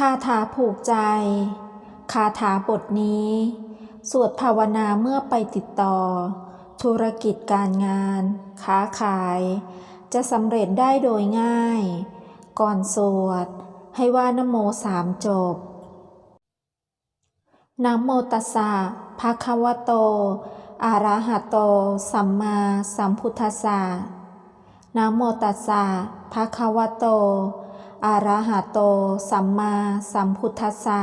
คาถาผูกใจ คาถาบทนี้ สวดภาวนาเมื่อไปติดต่อ ธุรกิจการงาน ค้าขาย จะสำเร็จได้โดยง่าย ก่อนสวด ให้ว่านโมสามจบนะโมตัสสะภะคะวะโต อะระหะโต สัมมาสัมพุทธัสสะนะโมตัสสะภะคะวะโต อะระหะโต สัมมาสัมพุทธัสสะ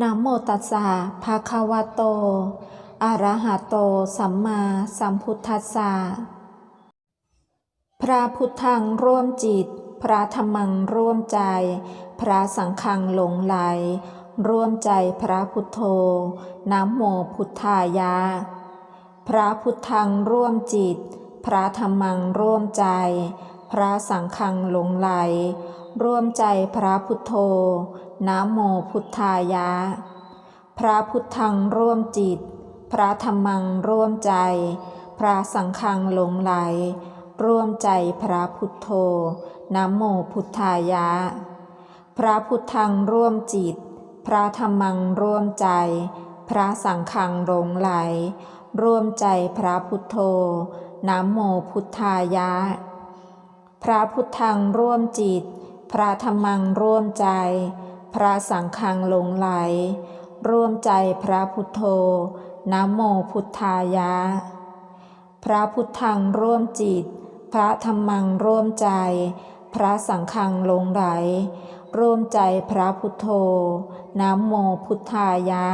นะโมตัสสะภะคะวะโต อะระหะโต สัมมาสัมพุทธัสสะพระพุทธังร่วมจิต พระธรรมังร่วมใจ พระสังฆังหลงไหล ร่วมใจพระพุทโธนะโมพุทธายะ พระพุทธังร่วมจิต พระธรรมังร่วมใจ ระสังฆังหลงไหล ร่วมใจพระพุทโธนะโมพุทธายะ พระพุทธังร่วมจิต พระธรรมังร่วมใจ พระสังฆังหลงไหล ร่วมใจพระพุทโธนะโมพุทธายะ พระพุทธังร่วมจิต พระธรรมังร่วมใจ พระสังฆังหลงไหล ร่วมใจพระพุทโธนะโมพุทธายะ พระพุทธังร่วมจิต พระธรรมังร่วมใจ พระสังฆังหลงไหล ร่วมใจพระพุทโธนะโมพุทธายะ พระพุทธังร่วมจิต พระธรรมังร่วมใจ พระสังฆังหลงไหล ร่วมใจพระพุทโธนะโมพุทธายะ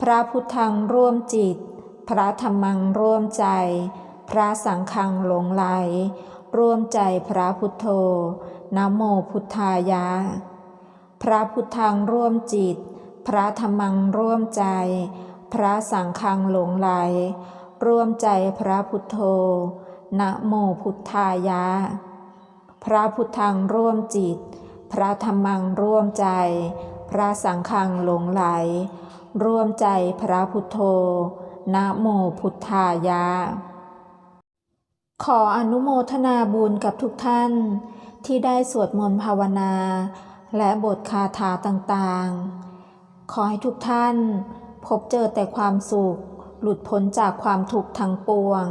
พระพุทธังร่วมจิต พระธรรมังร่วมใจ พระสังฆังหลงไหล ร่วมใจพระพุทโธนะโมพุทธายะพระพุทธังร่วมจิต พระธรรมังร่วมใจ พระสังฆังหลงไหล ร่วมใจพระพุทโธนะโมพุทธายะพระพุทธังร่วมจิต พระธรรมังร่วมใจ พระสังฆังหลงไหล ร่วมใจพระพุทโธนะโมพุทธายะ ขออนุโมทนาบุญกับทุกท่าน ที่ได้สวดมนต์ภาวนา และบทคาถาต่างๆ ขอให้ทุกท่าน พบเจอแต่ความสุข หลุดพ้นจากความทุกข์ทั้งปวง